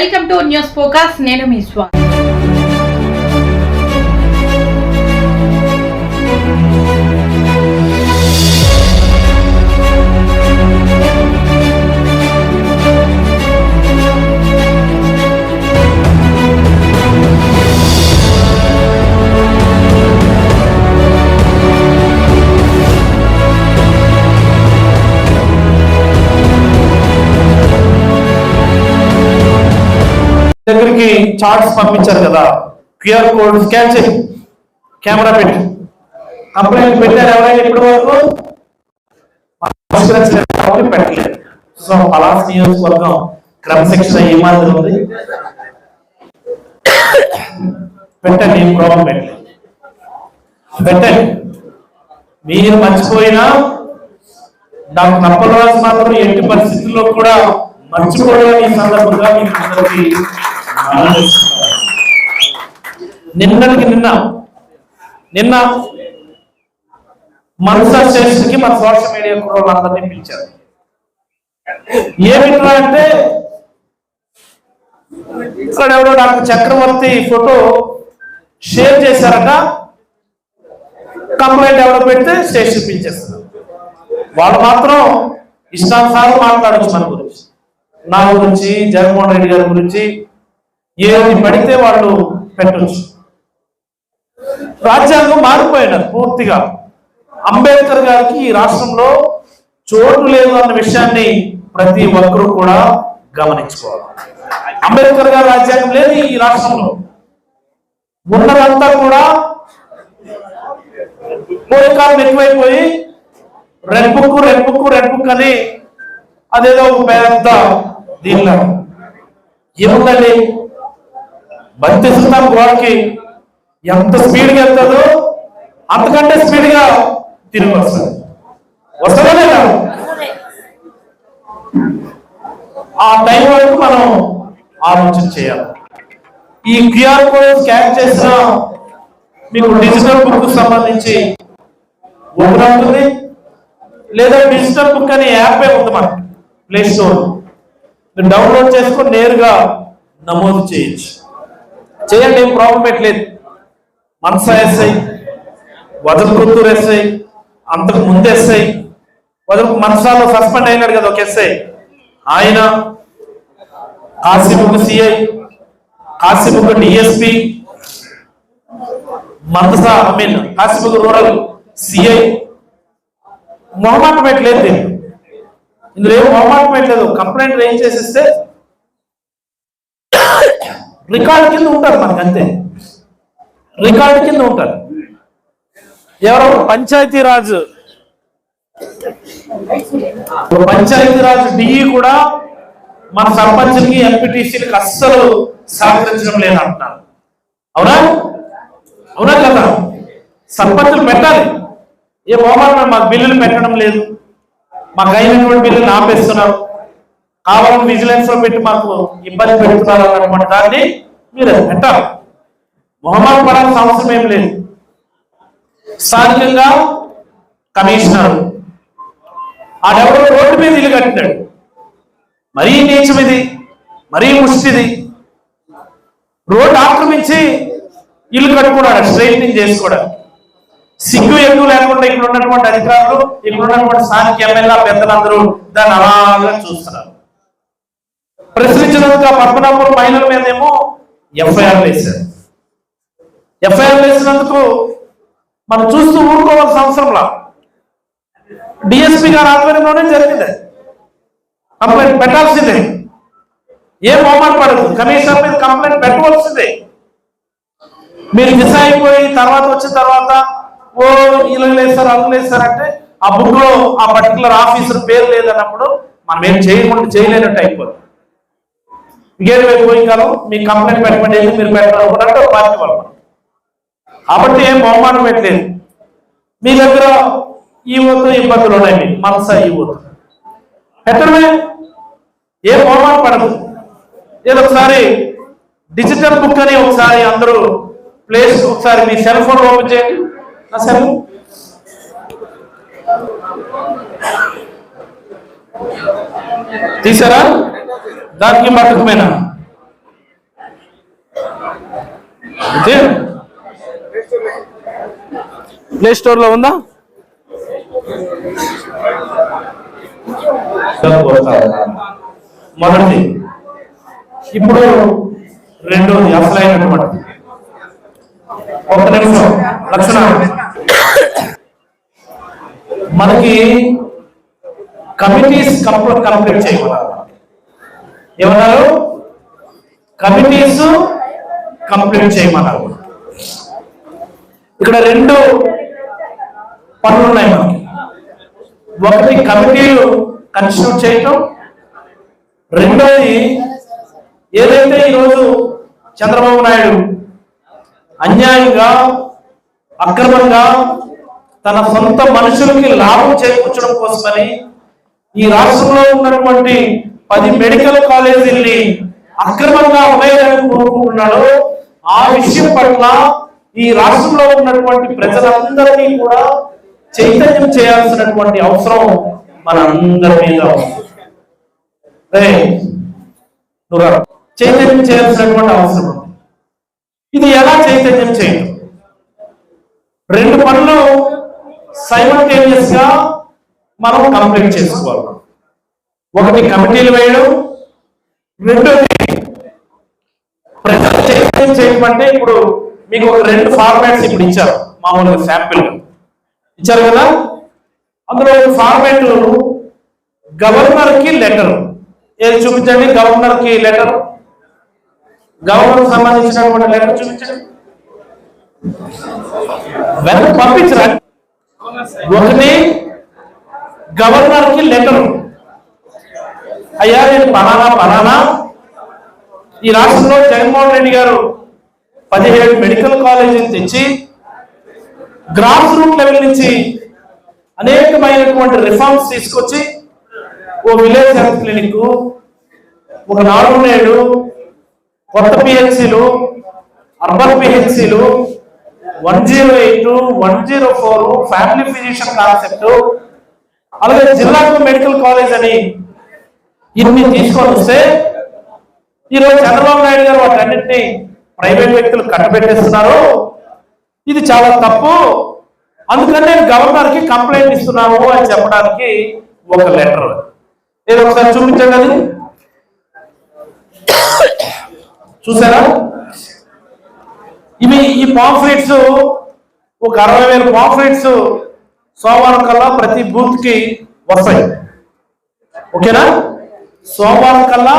Welcome to news focus నేను మీ స్వామి దగ్గరికి charts పంపించారు కదా. క్యూఆర్ కోడ్ స్కాన్ చేయి. కెమెరా పెట్టి. కంప్లైంట్ పెట్టారు ఎవరైనా ఇప్పటి వరకు? పెట్టలేదు. సో పలాస్ నియోజకవర్గం క్రమశిక్షణ ఏ మాదిరి ఉంది? పెట్టండి ఏం ప్రాబ్లం పెట్టలేదు. పెట్టండి. మీరు మర్చిపోయినా డాక్టర్ నప్పలరాజు మాత్రం ఎట్టి పరిస్థితుల్లో కూడా మర్చిపోలేని ఈ సందర్భంగా మీకు అందరికీ నిన్నటికి నిన్న నిన్న మనసా స్టేషన్కి మన సోషల్ మీడియా కుర్రోళ్ళందరినీ పిలిచారు. ఏమిట్రా అంటే ఇక్కడ ఎవరో డాక్టర్ చక్రవర్తి ఫోటో షేర్ చేశారట కంప్లైంట్ ఎవరో పెడితే స్టేషన్ పిలిచేస్తారు. వాళ్ళు మాత్రం ఇష్టానుసారం మాట్లాడచ్చు మన గురించి. నా గురించి జగన్మోహన్ రెడ్డి గారి గురించి ఏది పడితే వాళ్ళు పెట్టచ్చు. రాజ్యాంగం మారిపోయినారు పూర్తిగా. అంబేద్కర్ గారికి ఈ రాష్ట్రంలో చోటు లేదు అన్న విషయాన్ని ప్రతి ఒక్కరూ కూడా గమనించుకోవాలి. అంబేద్కర్ గారి రాజ్యాంగం లేదు ఈ రాష్ట్రంలో. ఉన్నదంతా కూడా పోలికాలం ఎక్కువైపోయి red book red book red book అని అదేదో ఒక పెద్ద దీనిలో. ఏముందండి? బంతి సుల్తాన్ గోడకి ఎంత స్పీడ్గా వెళ్తుందో అంతకంటే స్పీడ్గా తిరిగి వస్తుంది వస్తుందా లేదా? ఆ టైం వరకు మనం ఆలోచన చేయాలి. ఈ క్యూఆర్ కోడ్ స్కాన్ చేసిన మీకు డిజిటల్ బుక్ సంబంధించి ఓపెన్ అవుతుంది. లేదా డిజిటల్ బుక్ అనే యాప్ ఉంది మనకి ప్లే స్టోర్ డౌన్లోడ్ చేసుకొని నేరుగా నమోదు చేయొచ్చు. చేయండి ఏం ప్రాబ్లం పెట్టలేదు. మనసా ఎస్ఐ వదల కొత్తూరు ఎస్ఐ అంతకు ముందు ఎస్ఐ వదల మనసాలో సస్పెండ్ అయినాడు కదా ఒక ఎస్ఐ. ఆయన కాశీముఖ సిఐ కాశీముఖ డిఎస్పి మనసా ఐ మీన్ కాశీముఖ రూరల్ సిఐ మొహమాట పెట్టలేదు. ఇందులో ఏం మొహమాట పెట్టలేదు. కంప్లైంట్ రేంజ్ చేసేస్తే రికార్డు కింద ఉంటారు మనకి అంతే. రికార్డు కింద ఉంటారు. ఎవరో పంచాయతీరాజ్. పంచాయతీరాజ్ డిఈ కూడా మన సర్పంచ్కి ఎంపీటీసీలకు అస్సలు సహకరించడం లేదంటున్నారు. అవునా? అవునా కదా? సర్పంచులు పెట్టాలి. ఏ మొహమాట మాకు బిల్లులు పెట్టడం లేదు. మాకు అయినటువంటి బిల్లులు ఆపేస్తున్నారు. కావాలని విజిలెన్స్లో పెట్టి మాకు ఇబ్బంది పెడుతున్నారు అన్నటువంటి దాన్ని మీరు అంటారు మొహమ్మద్ పడాల్సిన అవసరం ఏం లేదు. స్థానికంగా కమిషనర్ ఆ ఆడెవడో రోడ్డు మీద ఇల్లు కట్టినాడు మరీ నీచం ఇది మరీ ముష్టిది. రోడ్డు ఆక్రమించి ఇల్లు కట్టుకున్నాడు స్ట్రైట్నింగ్ చేసుకోవడానికి సిగ్గు ఎక్కువ లేకుండా ఇక్కడ ఉన్నటువంటి అధికారులు ఇక్కడ ఉన్నటువంటి స్థానిక ఎమ్మెల్యే పెద్దలందరూ దాన్ని అలాగా చూస్తున్నారు. ప్రశ్నించినందుకు ఆ పద్మనాభపురం మహిళల మీద ఏమో ఎఫ్ఐఆర్ వేశారు. ఎఫ్ఐఆర్ వేసినందుకు మనం చూస్తూ ఊరుకోవాల్సిన అవసరంలా డిఎస్పీ గారి ఆధ్వర్యంలోనే జరిగింది. కంప్లైంట్ పెట్టాల్సిందే. ఏ మొహమాట పడదు. కమిషనర్ మీద కంప్లైంట్ పెట్టవలసిందే. మీరు మిస్ అయిపోయి తర్వాత వచ్చిన తర్వాత ఓ ఇలా లేస్తారు అల్లు వేస్తారంటే ఆ బుక్లో ఆ పర్టికులర్ ఆఫీసర్ పేరు లేదన్నప్పుడు మనం ఏం చేయకుండా చేయలేనట్టు అయిపోతుంది ఇంకేం వెళ్ళిపోయిన కాలం మీకు కంప్లైంట్ పెట్టమంటే మీరు పెట్టాలనుకున్నట్టు పార్టీ వాళ్ళు కాబట్టి ఏం బహుమానం పెట్టలేదు. మీ దగ్గర ఈ ఊతో ఇబ్బందులు ఉన్నాయి మీకు. మనసా ఈ ఊతో పెట్టడమే ఏ బహుమానం పడదు. ఏదో ఒకసారి డిజిటల్ బుక్ అని ఒకసారి అందరూ ప్లేస్ ఒకసారి మీ సెల్ ఫోన్ ఓపెన్ చేయండి. నా సెల్ తీసారా? దానికి మటుకమేనా ప్లే స్టోర్లో ఉందా? మొదటిది. ఇప్పుడు రెండోది అసలైనటువంటి ఒక నిమిషం. లక్షణ. మనకి కమిటీస్ కంప్లీట్ కంప్లీట్ చేయమన్నారు. ఏమన్నారు కమిటీస్ కంప్లీట్ చేయమన్నారు ఇక్కడ రెండు పనులు ఉన్నాయి మనకి. ఒకటి కమిటీలు కన్స్టిట్యూట్ చేయటం రెండోది ఏదైతే ఈరోజు చంద్రబాబు నాయుడు అన్యాయంగా అక్రమంగా తన సొంత మనుషులకి లాభం చేకూర్చడం కోసమని ఈ రాష్ట్రంలో ఉన్నటువంటి పది మెడికల్ కాలేజీల్ని అక్రమంగా ఉన్నాయని కోరుకుంటున్నాడు ఆ విషయం పట్ల ఈ రాష్ట్రంలో ఉన్నటువంటి ప్రజలందరినీ కూడా చైతన్యం చేయాల్సినటువంటి అవసరం మన అందరి మీద నువ్వు. చైతన్యం చేయాల్సినటువంటి అవసరం ఉంది. ఇది ఎలా చైతన్యం చేయడం రెండు పనులు సైమల్టేనియస్గా మనం కంప్లీట్ చేసుకోవాలి. ఒకటి కమిటీలు వేయడం రెండోది ప్రజలు చైతన్యం చేయడం ఇప్పుడు మీకు ఒక రెండు ఫార్మాట్స్ ఇప్పుడు ఇచ్చారు మామూలుగా శాంపిల్ ఇచ్చారు కదా? అందులో ఒక ఫార్మాట్ గవర్నర్కి లెటర్ ఏది చూపించండి? గవర్నర్కి లెటర్ గవర్నర్ సంబంధించినటువంటి లెటర్ చూపించండి. వెనక పంపించరా? ఒకటి గవర్నర్కి లెటర్ అయ్యా నేను పలానా పలానా? ఈ రాష్ట్రంలో జగన్మోహన్ రెడ్డి గారు పదిహేడు మెడికల్ కాలేజీని తెచ్చి గ్రాస్ రూట్ లెవెల్ నుంచి అనేకమైనటువంటి రిఫార్మ్స్ తీసుకొచ్చి ఓ విలేజ్ హెల్త్ క్లినిక్ ఒక నాలుగు నేడు కొత్త పిహెచ్సిలు urban పిహెచ్సిలు one zero eight one zero four family physician concept అలాగే జిల్లాకు మెడికల్ కాలేజ్ అని ఇన్ని తీసుకొని వస్తే ఈరోజు చంద్రబాబు నాయుడు గారు వాటన్నింటినీ ప్రైవేట్ వ్యక్తులు కట్టబెట్టేస్తున్నారు. ఇది చాలా తప్పు. అందుకని నేను గవర్నర్కి కంప్లైంట్ ఇస్తున్నాము అని చెప్పడానికి ఒక లెటర్. ఏదో ఒకసారి చూపించండి అది. చూసారా? ఇవి ఈ పాంఫ్లెట్స్ ఒక అరవై వేల పాంఫ్లెట్స్ సోమవారం కల్లా ప్రతి బూత్కి వస్తాయి. ఓకేనా? సోమవారం కల్లా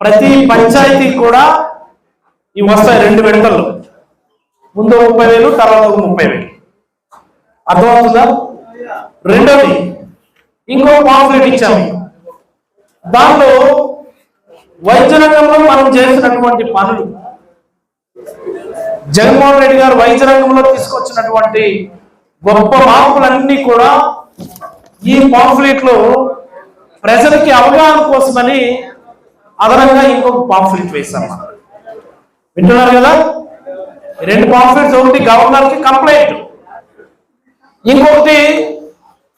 ప్రతి పంచాయతీ కూడా ఇవి వస్తాయి రెండు వెంటలు ముందు ముప్పై వేలు తర్వాత ఒక ముప్పై వేలు. అర్థమవుతుందా? రెండవది ఇంకో పాంప్లెట్ ఇచ్చాము దాంట్లో వైద్య రంగంలో మనం చేసినటువంటి పనులు జగన్మోహన్ రెడ్డి గారు వైద్య రంగంలో తీసుకొచ్చినటువంటి గొప్ప మార్పులన్నీ కూడా ఈ పాంప్లెట్లో ప్రజలకి అవగాహన కోసమని అదనంగా ఇంకొక పాంఫ్లెట్ వేశాం వింటున్నారు కదా? రెండు పాంఫ్లెట్స్ ఒకటి గవర్నర్కి కంప్లైంట్ ఇంకొకటి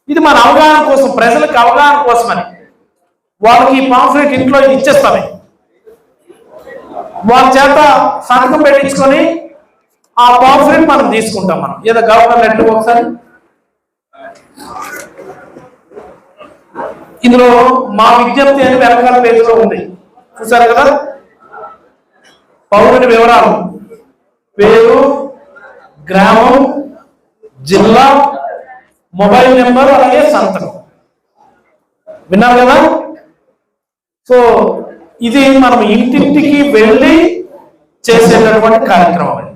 ఇది మన అవగాహన కోసం ప్రజలకు అవగాహన కోసమని. వాళ్ళకి ఈ పాంఫ్లెట్ ఇంట్లో ఇచ్చేస్తామే. వాళ్ళ చేత సంతకం పెట్టించుకొని ఆ పాంఫ్లెట్ మనం తీసుకుంటాం మనం. ఏదో గవర్నర్ లెటర్ ఒకసారి ఇందులో మా విజ్ఞప్తి అని వెనకాల పేజీలో ఉంది. చూసారు కదా? పౌరుని వివరాలు. పేరు గ్రామం జిల్లా మొబైల్ నెంబర్ అలాగే సంతకం. విన్నారు కదా? సో ఇది మనం ఇంటింటికి వెళ్ళి చేసేటటువంటి కార్యక్రమం